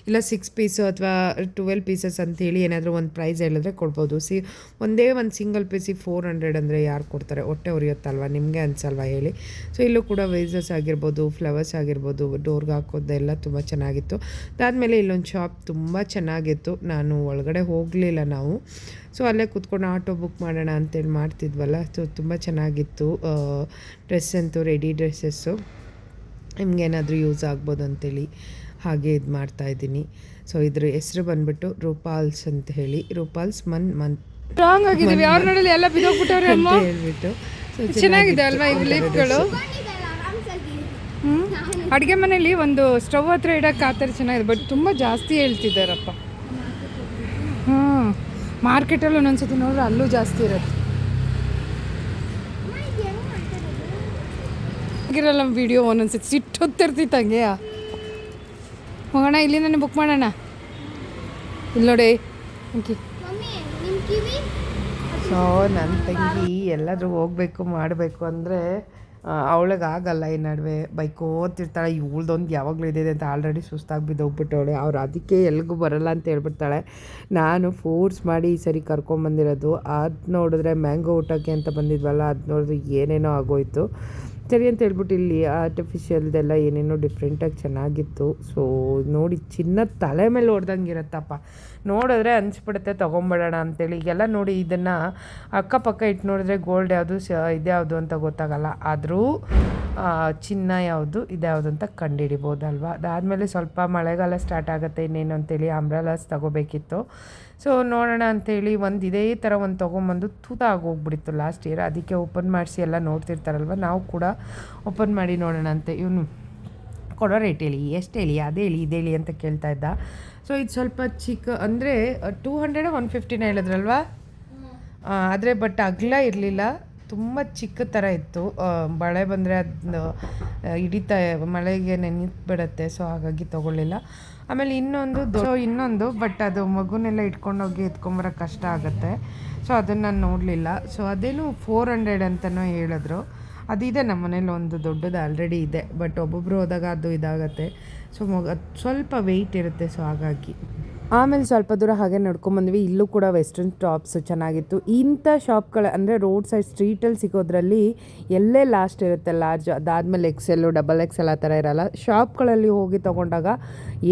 ಇಲ್ಲ ಸಿಕ್ಸ್ ಪೀಸು ಅಥವಾ ಟ್ವೆಲ್ ಪೀಸಸ್ ಅಂತೇಳಿ ಏನಾದರೂ ಒಂದು ಪ್ರೈಸ್ ಹೇಳಿದ್ರೆ ಕೊಡ್ಬೋದು. ಸಿ ಒಂದೇ ಒಂದು ಸಿಂಗಲ್ ಪೀಸಿಗೆ ಫೋರ್ ಹಂಡ್ರೆಡ್ ಅಂದರೆ ಯಾರು ಕೊಡ್ತಾರೆ? ಹೊಟ್ಟೆ ಉರಿಯುತ್ತಲ್ವ? ನಿಮಗೆ ಅನ್ಸಲ್ವಾ ಹೇಳಿ. ಸೊ ಇಲ್ಲೂ ಕೂಡ ವೇಸಸ್ ಆಗಿರ್ಬೋದು ಫ್ಲವರ್ಸ್ ಆಗಿರ್ಬೋದು ಡೋರ್ಗೆ ಹಾಕೋದೆಲ್ಲ ತುಂಬ ಚೆನ್ನಾಗಿತ್ತು. ಅದಾದಮೇಲೆ ಇಲ್ಲೊಂದು ಶಾಪ್ ತುಂಬ ಚೆನ್ನಾಗಿತ್ತು. ನಾನು ಒಳಗಡೆ ಹೋಗಲಿಲ್ಲ ನಾವು. ಸೊ ಅಲ್ಲೇ ಕೂತ್ಕೊಂಡು ಆಟೋ ಬುಕ್ ಮಾಡೋಣ ಅಂತೇಳಿ ಮಾಡ್ತಿದ್ವಲ್ಲ. ಸೊ ತುಂಬ ಚೆನ್ನಾಗಿತ್ತು ಡ್ರೆಸ್ ಅಂತೂ ರೆಡಿ ಡ್ರೆಸ್ಸಸ್ಸು ನಿಮ್ಗೇನಾದರೂ ಯೂಸ್ ಆಗ್ಬೋದು ಅಂತೇಳಿ. ಹಾಗೆ ಇದು ಮಾಡ್ತಾ ಇದ್ದೀನಿ. ಸೊ ಇದ್ರ ಹೆಸರು ಬಂದ್ಬಿಟ್ಟು ರೂಪಾಲ್ಸ್ ಅಂತ ಹೇಳಿ. ರೂಪಾಲ್ಸ್ ಮನ್ ಮನ್ ಸ್ಟ್ರಾಂಗ್ ಆಗಿದ್ದೀವಿ. ಅವ್ರ ನೋಡಲಿ ಎಲ್ಲ ಬಿದ್ದೋಗ್ಬಿಟ್ಟವ್ರೆ ಅಮ್ಮ? ಹೇಳ್ಬಿಟ್ಟು. ಚೆನ್ನಾಗಿದೆ ಅಲ್ವಾ ಈ ಲೀಫ್ಗಳು ಅಡುಗೆ ಮನೇಲಿ ಒಂದು ಸ್ಟವ್ ಹತ್ರ ಇಡೋಕೆ ಆ ಥರ ಚೆನ್ನಾಗಿದೆ. ಬಟ್ ತುಂಬ ಜಾಸ್ತಿ ಹೇಳ್ತಿದ್ದಾರಪ್ಪ. ಹ್ಞೂ ಮಾರ್ಕೆಟಲ್ಲಿ ಒಂದೊಂದ್ಸತಿ ನೋಡ್ರೆ ಅಲ್ಲೂ ಜಾಸ್ತಿ ಇರುತ್ತೆ. ಆಗಿರಲ್ಲ ವಿಡಿಯೋ ಒಂದೊಂದ್ಸತಿ ಸಿಟ್ಟು ಹೊತ್ತಿರ್ತಿತ್ತು ಹಂಗೆಯ ಹೋಗೋಣ ಇಲ್ಲಿಂದನೇ ಬುಕ್ ಮಾಡೋಣ? ಇಲ್ಲಿ ನೋಡಿ. ಓಕೆ ಸೊ ನನ್ನ ತಂಗಿ ಎಲ್ಲಾದರೂ ಹೋಗಬೇಕು ಮಾಡಬೇಕು ಅಂದರೆ ಅವಳಿಗೆ ಆಗಲ್ಲ ಈ ನಡುವೆ. ಬೈಕ್ ಓದ್ತಿರ್ತಾಳೆ ಇವಳ್ದೊಂದು ಯಾವಾಗಲೂ ಇದೆ ಅಂತ ಆಲ್ರೆಡಿ ಸುಸ್ತಾಗಿ ಬಿದ್ದೋಗ್ಬಿಟ್ಟವಳೆ ಅವ್ರು ಅದಕ್ಕೆ ಎಲ್ಗೂ ಬರಲ್ಲ ಅಂತ ಹೇಳ್ಬಿಡ್ತಾಳೆ. ನಾನು ಫೋರ್ಸ್ ಮಾಡಿ ಈ ಸರಿ ಕರ್ಕೊಂಬಂದಿರೋದು. ಅದು ನೋಡಿದ್ರೆ ಮ್ಯಾಂಗೋ ಊಟಕ್ಕೆ ಅಂತ ಬಂದಿದ್ವಲ್ಲ ಅದು ನೋಡಿದ್ರೆ ಏನೇನೋ ಆಗೋಯ್ತು. ಸರಿ ಅಂತ ಹೇಳ್ಬಿಟ್ಟು ಇಲ್ಲಿ ಆರ್ಟಿಫಿಷಿಯಲ್ದೆಲ್ಲ ಏನೇನೋ ಡಿಫ್ರೆಂಟಾಗಿ ಚೆನ್ನಾಗಿತ್ತು. ಸೊ ನೋಡಿ ಚಿನ್ನ ತಲೆ ಮೇಲೆ ಹೊಡ್ದಂಗೆ ಇರುತ್ತಪ್ಪ ನೋಡಿದ್ರೆ ಅನಿಸ್ಬಿಡುತ್ತೆ, ತೊಗೊಂಬಿಡೋಣ ಅಂತೇಳಿ. ಈಗೆಲ್ಲ ನೋಡಿ, ಇದನ್ನು ಅಕ್ಕಪಕ್ಕ ಇಟ್ಟು ನೋಡಿದ್ರೆ ಗೋಲ್ಡ್ ಯಾವುದು, ಸ ಇದ್ಯಾವುದು ಅಂತ ಗೊತ್ತಾಗಲ್ಲ. ಆದರೂ ಚಿನ್ನ ಯಾವುದು ಇದ್ಯಾವುದು ಅಂತ ಕಂಡುಹಿಡಿಬೋದಲ್ವ ಅದಾದಮೇಲೆ ಸ್ವಲ್ಪ ಮಳೆಗಾಲ ಸ್ಟಾರ್ಟ್ ಆಗುತ್ತೆ ಇನ್ನೇನು ಅಂತೇಳಿ ಅಂಬ್ರಲಾಸ್ ತಗೋಬೇಕಿತ್ತು. ಸೊ ನೋಡೋಣ ಅಂಥೇಳಿ ಒಂದು ಇದೇ ಥರ ಒಂದು ತೊಗೊಂಬಂದು ತೂತ ಆಗೋಗ್ಬಿಟ್ಟಿತ್ತು ಲಾಸ್ಟ್ ಇಯರ್ ಅದಕ್ಕೆ ಓಪನ್ ಮಾಡಿಸಿ ಎಲ್ಲ ನೋಡ್ತಿರ್ತಾರಲ್ವ? ನಾವು ಕೂಡ ಓಪನ್ ಮಾಡಿ ನೋಡೋಣ ಅಂತ ಇವನು ಕೊಡೋ ರೇಟ್ ಹೇಳಿ ಎಷ್ಟು ಹೇಳಿ ಅದೇ ಹೇಳಿ ಇದು ಹೇಳಿ ಅಂತ ಕೇಳ್ತಾ ಇದ್ದ. ಸೊ ಇದು ಸ್ವಲ್ಪ ಚಿಕ್ಕ ಅಂದರೆ ಟೂ ಹಂಡ್ರೆಡ್ ಒನ್ ಫಿಫ್ಟಿನ ಹೇಳಿದ್ರಲ್ವಾ ಆದರೆ ಬಟ್ ಅಗಲ ಇರಲಿಲ್ಲ. ತುಂಬ ಚಿಕ್ಕ ಥರ ಇತ್ತು. ಮಳೆ ಬಂದರೆ ಅದು ಹಿಡಿತಾ, ಮಳೆಗೆ ಬಿಡುತ್ತೆ, ಸೊ ಹಾಗಾಗಿ ತೊಗೊಳ್ಳಿಲ್ಲ. ಆಮೇಲೆ ಇನ್ನೊಂದು ದೊ ಇನ್ನೊಂದು, ಬಟ್ ಅದು ಮಗುನೆಲ್ಲ ಇಟ್ಕೊಂಡೋಗಿ ಎತ್ಕೊಂಬರೋ ಕಷ್ಟ ಆಗುತ್ತೆ. ಸೊ ಅದನ್ನು ನಾನು ನೋಡಲಿಲ್ಲ. ಸೊ ಅದೇನು ಫೋರ್ ಹಂಡ್ರೆಡ್ ಅಂತಲೂ ಹೇಳಿದ್ರು. ಅದಿದೆ ನಮ್ಮ ಮನೇಲಿ ಒಂದು ದೊಡ್ಡದು ಆಲ್ರೆಡಿ ಇದೆ, ಬಟ್ ಒಬ್ಬೊಬ್ಬರು ಹೋದಾಗ ಅದು ಇದಾಗತ್ತೆ. ಸೊ ಮಗ, ಸ್ವಲ್ಪ ವೆಯ್ಟ್ ಇರುತ್ತೆ, ಸೊ ಹಾಗಾಗಿ. ಆಮೇಲೆ ಸ್ವಲ್ಪ ದೂರ ಹಾಗೆ ನಡ್ಕೊಂಬಂದ್ವಿ ಇಲ್ಲೂ ಕೂಡ ವೆಸ್ಟರ್ನ್ ಟಾಪ್ಸ್ ಚೆನ್ನಾಗಿತ್ತು. ಇಂಥ ಶಾಪ್ಗಳ ಅಂದರೆ ರೋಡ್ ಸೈಡ್ ಸ್ಟ್ರೀಟಲ್ಲಿ ಸಿಗೋದ್ರಲ್ಲಿ ಎಲ್ಲೇ ಲಾಸ್ಟ್ ಇರುತ್ತೆ. ಲಾರ್ಜ್ ಅದಾದಮೇಲೆ ಎಕ್ಸೆಲ್ಲು ಡಬಲ್ ಎಕ್ಸೆಲ್ ಆ ಥರ ಇರಲ್ಲ. ಶಾಪ್ಗಳಲ್ಲಿ ಹೋಗಿ ತೊಗೊಂಡಾಗ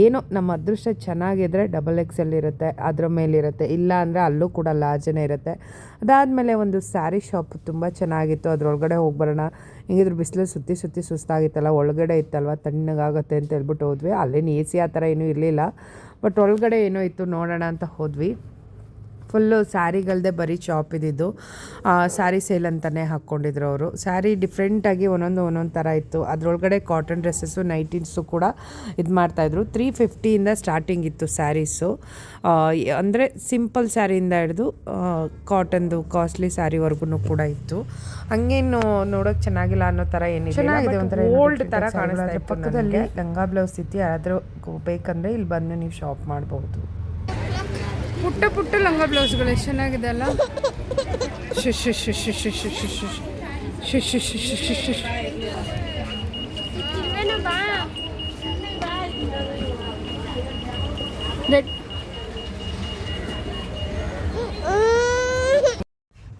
ಏನೋ ನಮ್ಮ ಅದೃಷ್ಟ ಚೆನ್ನಾಗಿದ್ರೆ ಡಬಲ್ ಎಕ್ಸೆಲ್ ಇರುತ್ತೆ, ಅದರ ಮೇಲಿರುತ್ತೆ ಇಲ್ಲ ಅಂದರೆ ಅಲ್ಲೂ ಕೂಡ ಲಾರ್ಜನೇ ಇರುತ್ತೆ. ಅದಾದಮೇಲೆ ಒಂದು ಸ್ಯಾರಿ ಶಾಪ್ ತುಂಬ ಚೆನ್ನಾಗಿತ್ತು. ಅದ್ರೊಳಗಡೆ ಹೋಗಿ ಬರೋಣ. ಹೆಂಗಿದ್ರು ಬಿಸಿಲು ಸುತ್ತಿ ಸುತ್ತಿ ಸುಸ್ತಾಗಿತ್ತಲ್ಲ, ಒಳಗಡೆ ಇತ್ತಲ್ವ, ತಣ್ಣಗಾಗುತ್ತೆ ಅಂತ ಹೇಳ್ಬಿಟ್ಟು ಹೋದ್ವಿ. ಅಲ್ಲೇನು ಎ ಸಿ ಆ ಥರ ಏನೂ ಇರಲಿಲ್ಲ. ಬಟ್ ಒಳಗಡೆ ಏನೋ ಇತ್ತು ನೋಡೋಣ ಅಂತ ಹೋದ್ವಿ. ಫುಲ್ಲು ಸ್ಯಾರಿಗಳದೇ ಬರೀ ಶಾಪ್ ಇದ್ದಿದ್ದು ಸ್ಯಾರಿ ಸೇಲ್ ಅಂತಲೇ ಹಾಕ್ಕೊಂಡಿದ್ರು ಅವರು. ಸ್ಯಾರಿ ಡಿಫ್ರೆಂಟಾಗಿ ಒಂದೊಂದು ಒಂದೊಂದು ಥರ ಇತ್ತು. ಅದರೊಳಗಡೆ ಕಾಟನ್ ಡ್ರೆಸ್ಸಸ್ಸು ನೈಟೀನ್ಸು ಕೂಡ ಇದು ಮಾಡ್ತಾಯಿದ್ರು ತ್ರೀ ಫಿಫ್ಟಿಯಿಂದ ಸ್ಟಾರ್ಟಿಂಗ್ ಇತ್ತು ಸ್ಯಾರೀಸು. ಅಂದರೆ ಸಿಂಪಲ್ ಸ್ಯಾರಿಯಿಂದ ಹಿಡಿದು ಕಾಟನ್ದು ಕಾಸ್ಟ್ಲಿ ಸ್ಯಾರಿವರೆಗೂ ಕೂಡ ಇತ್ತು. ಹಂಗೇನು ನೋಡೋಕೆ ಚೆನ್ನಾಗಿಲ್ಲ ಅನ್ನೋ ಥರ ಏನಿದೆ ಚೆನ್ನಾಗಿದೆ ಒಂಥರ ಓಲ್ಡ್ ಥರ ಕಾಣಿಸ್ತಾ ಪಕ್ಕದಲ್ಲಿ ಗಂಗಾ ಬ್ಲೌಸ್ ಇತ್ತು. ಯಾರಾದರೂ ಬೇಕಂದರೆ ಇಲ್ಲಿ ಬಂದು ನೀವು ಶಾಪ್ ಮಾಡ್ಬೋದು. ಪುಟ್ಟ ಪುಟ್ಟ ಲಂಗ ಬ್ಲೌಸ್ಗಳು ಎಷ್ಟು ಚೆನ್ನಾಗಿದೆ ಅಲ್ಲ ಶು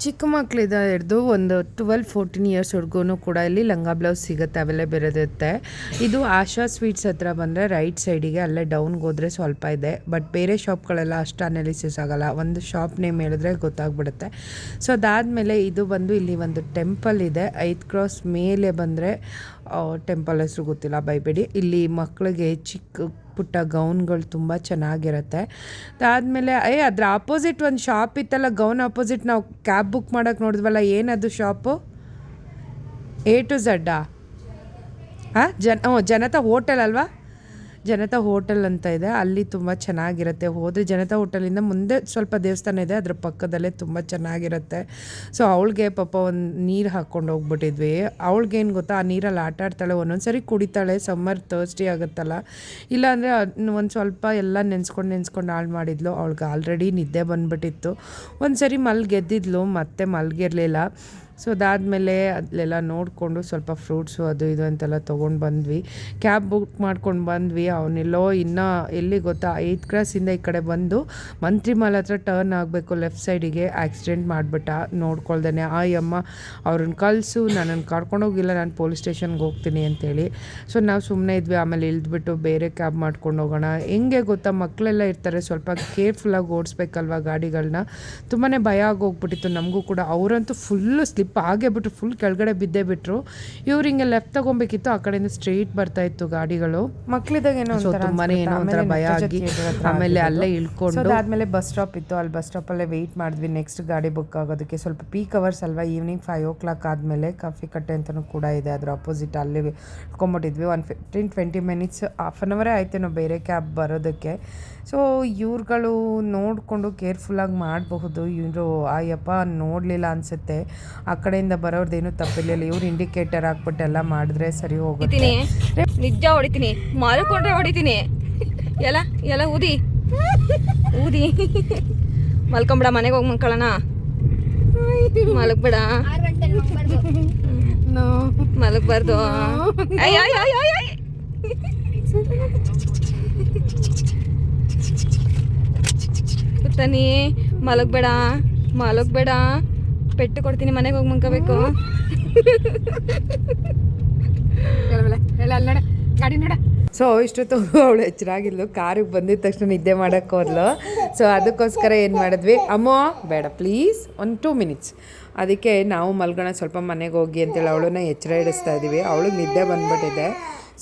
ಚಿಕ್ಕ ಮಕ್ಕಳಿಂದ ಹಿಡಿದು ಒಂದು ಟ್ವೆಲ್ ಫೋರ್ಟೀನ್ ಇಯರ್ಸ್ವರೆಗೂ ಕೂಡ ಇಲ್ಲಿ ಲಂಗ ಬ್ಲೌಸ್ ಸಿಗುತ್ತೆ ಅವೈಲೇಬಲ್ ಇರುತ್ತೆ. ಇದು ಆಶಾ ಸ್ವೀಟ್ಸ್ ಹತ್ರ ಬಂದರೆ ರೈಟ್ ಸೈಡಿಗೆ ಅಲ್ಲೇ ಡೌನ್ಗೆ ಹೋದರೆ ಸ್ವಲ್ಪ ಇದೆ. ಬಟ್ ಬೇರೆ ಶಾಪ್ಗಳೆಲ್ಲ ಅಷ್ಟು ಅನಾಲಿಸಿಸ್ ಆಗೋಲ್ಲ. ಒಂದು ಶಾಪ್ ನೇಮ್ ಹೇಳಿದ್ರೆ ಗೊತ್ತಾಗ್ಬಿಡುತ್ತೆ. ಸೊ ಅದಾದಮೇಲೆ ಇದು ಬಂದು ಇಲ್ಲಿ ಒಂದು ಟೆಂಪಲ್ ಇದೆ. ಐದು ಕ್ರಾಸ್ ಮೇಲೆ ಬಂದರೆ ಟೆಂಪಲ್ ಹೆಸರು ಗೊತ್ತಿಲ್ಲ ಬೈಬೇಡಿ ಇಲ್ಲಿ ಮಕ್ಕಳಿಗೆ ಚಿಕ್ಕ ಪುಟ್ಟ ಗೌನ್ಗಳು ತುಂಬ ಚೆನ್ನಾಗಿರುತ್ತೆ. ಅದಾದಮೇಲೆ, ಏ, ಅದ್ರ ಆಪೋಸಿಟ್ ಒಂದು ಶಾಪ್ ಇತ್ತಲ್ಲ, ಗೌನ್ ಆಪೋಸಿಟ್ ನಾವು ಕ್ಯಾಬ್ ಬುಕ್ ಮಾಡೋಕ್ಕೆ ನೋಡಿದ್ವಲ್ಲ, ಏನದು ಶಾಪು ಎ ಟು ಝಡ್ಡಾ ಹಾಂ ಜನ, ಓ, ಜನತಾ ಹೋಟೆಲ್ ಅಲ್ವಾ? ಜನತಾ ಹೋಟೆಲ್ ಅಂತ ಇದೆ. ಅಲ್ಲಿ ತುಂಬ ಚೆನ್ನಾಗಿರುತ್ತೆ. ಹೋದರೆ ಜನತಾ ಹೋಟೆಲಿಂದ ಮುಂದೆ ಸ್ವಲ್ಪ ದೇವಸ್ಥಾನ ಇದೆ. ಅದ್ರ ಪಕ್ಕದಲ್ಲೇ ತುಂಬ ಚೆನ್ನಾಗಿರುತ್ತೆ. ಸೊ ಅವಳಿಗೆ ಪಾಪ ಒಂದು ನೀರು ಹಾಕ್ಕೊಂಡು ಹೋಗ್ಬಿಟ್ಟಿದ್ವಿ. ಅವಳಿಗೇನು ಗೊತ್ತಾ? ಆ ನೀರಲ್ಲಿ ಆಟ ಆಡ್ತಾಳೆ ಒಂದೊಂದು ಸರಿ ಕುಡಿತಾಳೆ. ಸಮ್ಮರ್ ತರ್ಸ್ಟಿ ಆಗುತ್ತಲ್ಲ. ಇಲ್ಲಾಂದರೆ ಒಂದು ಸ್ವಲ್ಪ ಎಲ್ಲ ನೆನೆಸ್ಕೊಂಡು ನೆನೆಸ್ಕೊಂಡು ಹಾಳು ಮಾಡಿದ್ಲು. ಅವಳಿಗೆ ಆಲ್ರೆಡಿ ನಿದ್ದೆ ಬಂದ್ಬಿಟ್ಟಿತ್ತು. ಒಂದು ಸರಿ ಮಲ್ಗೆದ್ದಿದ್ಲು, ಮತ್ತೆ ಮಲ್ಗಿರಲಿಲ್ಲ. ಸೊ ಅದಾದಮೇಲೆ ಅಲ್ಲೆಲ್ಲ ನೋಡಿಕೊಂಡು ಸ್ವಲ್ಪ ಫ್ರೂಟ್ಸು ಅದು ಇದು ಅಂತೆಲ್ಲ ತೊಗೊಂಡು ಬಂದ್ವಿ. ಕ್ಯಾಬ್ ಬುಕ್ ಮಾಡ್ಕೊಂಡು ಬಂದ್ವಿ. ಅವನೆಲ್ಲೋ ಇನ್ನೂ ಎಲ್ಲಿ ಗೊತ್ತಾ ಏಯ್ತ್ ಕ್ರಾಸಿಂದ ಈ ಕಡೆ ಬಂದು ಮಂತ್ರಿ ಮಾಲ್ ಹತ್ರ ಟರ್ನ್ ಆಗಬೇಕು ಲೆಫ್ಟ್ ಸೈಡಿಗೆ ಆಕ್ಸಿಡೆಂಟ್ ಮಾಡಿಬಿಟ್ಟ ನೋಡ್ಕೊಳ್ದೇನೆ. ಆ ಅಮ್ಮ, ಅವ್ರನ್ನ ಕಳಿಸು, ನನ್ನನ್ನು ಕರ್ಕೊಂಡೋಗಿಲ್ಲ ನಾನು ಪೊಲೀಸ್ ಸ್ಟೇಷನ್ಗೆ ಹೋಗ್ತೀನಿ ಅಂತೇಳಿ. ಸೊ ನಾವು ಸುಮ್ಮನೆ ಇದ್ವಿ. ಆಮೇಲೆ ಇಳಿದ್ಬಿಟ್ಟು ಬೇರೆ ಕ್ಯಾಬ್ ಮಾಡ್ಕೊಂಡು ಹೋಗೋಣ. ಹೆಂಗೆ ಗೊತ್ತಾ ಮಕ್ಕಳೆಲ್ಲ ಇರ್ತಾರೆ ಸ್ವಲ್ಪ ಕೇರ್ಫುಲ್ಲಾಗಿ ಓಡಿಸ್ಬೇಕಲ್ವ ಗಾಡಿಗಳನ್ನ ತುಂಬಾ ಭಯ ಆಗೋಗ್ಬಿಟ್ಟಿತ್ತು ನಮಗೂ ಕೂಡ. ಅವರಂತೂ ಫುಲ್ಲು ಸ್ಲಿಪ್ ಆಗೇ ಬಿಟ್ಟು ಫುಲ್ ಕೆಳಗಡೆ ಬಿದ್ದೇ ಬಿಟ್ರು. ಇವ್ರು ಹಿಂಗೆ ಲೆಫ್ಟ್ ತಗೊಬೇಕಿತ್ತು ಆ ಕಡೆಯಿಂದ ಸ್ಟ್ರೈಟ್ ಬರ್ತಾ ಇತ್ತು ಗಾಡಿಗಳು. ಮಕ್ಳಿದಾಗ ಏನೋ ತುಂಬಾನೇ ಏನೋ ಒಂಥರ ಭಯ ಆಗಿ ಆಮೇಲೆ ಅಲ್ಲೇ ಇಳ್ಕೊಂಡು ಅದಾದ್ಮೇಲೆ ಬಸ್ ಸ್ಟಾಪ್ ಇತ್ತು. ಅಲ್ಲಿ ಬಸ್ ಸ್ಟಾಪಲ್ಲೇ ವೇಟ್ ಮಾಡಿದ್ವಿ ನೆಕ್ಸ್ಟ್ ಗಾಡಿ ಬುಕ್ ಆಗೋದಕ್ಕೆ. ಸ್ವಲ್ಪ ಪೀಕ್ ಅವರ್ಸ್ ಅಲ್ವಾ? ಈವ್ನಿಂಗ್ ಫೈವ್ ಓ ಕ್ಲಾಕ್ ಆದ್ಮೇಲೆ ಕಾಫಿ ಕಟ್ಟೆ ಅಂತಲೂ ಕೂಡ ಇದೆ. ಅದ್ರ ಅಪೋಸಿಟ್ ಅಲ್ಲಿ ಇಟ್ಕೊಂಬಿಟ್ಟಿದ್ವಿ one fifteen twenty minutes half an ಅವರೇ ಆಯ್ತೇನೋ ನಾವು ಬೇರೆ ಕ್ಯಾಬ್ ಬರೋದಕ್ಕೆ. ಸೊ ಇವ್ರುಗಳು ನೋಡಿಕೊಂಡು ಕೇರ್ಫುಲ್ಲಾಗಿ ಮಾಡಬಹುದು. ಇವರು ಆಯಪ್ಪ ನೋಡಲಿಲ್ಲ ಅನಿಸುತ್ತೆ. ಆ ಕಡೆಯಿಂದ ಬರೋರ್ದೇನು ತಪ್ಪಿರಲಿಲ್ಲ. ಇವ್ರು ಇಂಡಿಕೇಟರ್ ಹಾಕ್ಬಿಟ್ಟು ಎಲ್ಲ ಮಾಡಿದ್ರೆ ಸರಿ ಹೋಗುತ್ತೆ. ಹೊಡಿತೀನಿ. ನಿಜ ಹೊಡಿತೀನಿ. ಮಲ್ಕೊಂಡ್ರೆ ಹೊಡಿತೀನಿ. ಎಲ್ಲ ಎಲ್ಲ ಊದಿ. ಊದಿ. ಮಲ್ಕೊಂಬಿಡ ಮನೆಗೆ ಹೋಗಿ ಮಲ್ಕೊಳ್ಳೋಣ. ಮಲಗ್ಬೇಡ. ಮಲಗಬಾರ್ದು. ಅಯ್ಯ ಅಯ್ಯ. ಮಲಗಬೇಡ ಮಲಗಬೇಡ. ಪೆಟ್ಟು ಕೊಡ್ತೀನಿ ಮನೆಗೆ ಹೋಗಿ ಮಲ್ಕೋಬೇಕು. ಗಾಡಿ ನೋಡ. ಸೊ ಇಷ್ಟೊತ್ತು ಅವಳು ಎಚ್ಚರಾಗಿದ್ಲು. ಕಾರಿಗೆ ಬಂದಿದ ತಕ್ಷಣ ನಿದ್ದೆ ಮಾಡೋಕ್ಕೆ ಹೋದ್ಲು. ಸೊ ಅದಕ್ಕೋಸ್ಕರ ಏನು ಮಾಡಿದ್ವಿ? ಅಮ್ಮ ಬೇಡ ಪ್ಲೀಸ್ ಒಂದು ಟೂ ಮಿನಿಟ್ಸ್ ಅದಕ್ಕೆ ನಾವು ಮಲ್ಗೋಣ ಸ್ವಲ್ಪ ಮನೆಗೆ ಹೋಗಿ ಅಂತೇಳಿ ಅವಳನ್ನ ಎಚ್ಚರ ಇಡಿಸ್ತಾ ಇದ್ದೀವಿ ಅವಳಿಗೆ ನಿದ್ದೆ ಬಂದ್ಬಿಟ್ಟಿದೆ.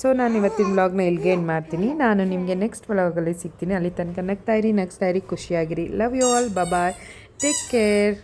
ಸೊ ನಾನು ಇವತ್ತಿನ ವ್ಲಾಗ್ನ ಇಲ್ಲಿಗೆ ಏನು ಮಾಡ್ತೀನಿ. ನಾನು ನಿಮಗೆ ನೆಕ್ಸ್ಟ್ ವ್ಲಾಗಲ್ಲಿ ಸಿಗ್ತೀನಿ. ಅಲ್ಲಿ ತನಕ ನಗ್ತಾಯಿರಿ ಇರಿ. ಖುಷಿಯಾಗಿರಿ. Love you all bye take care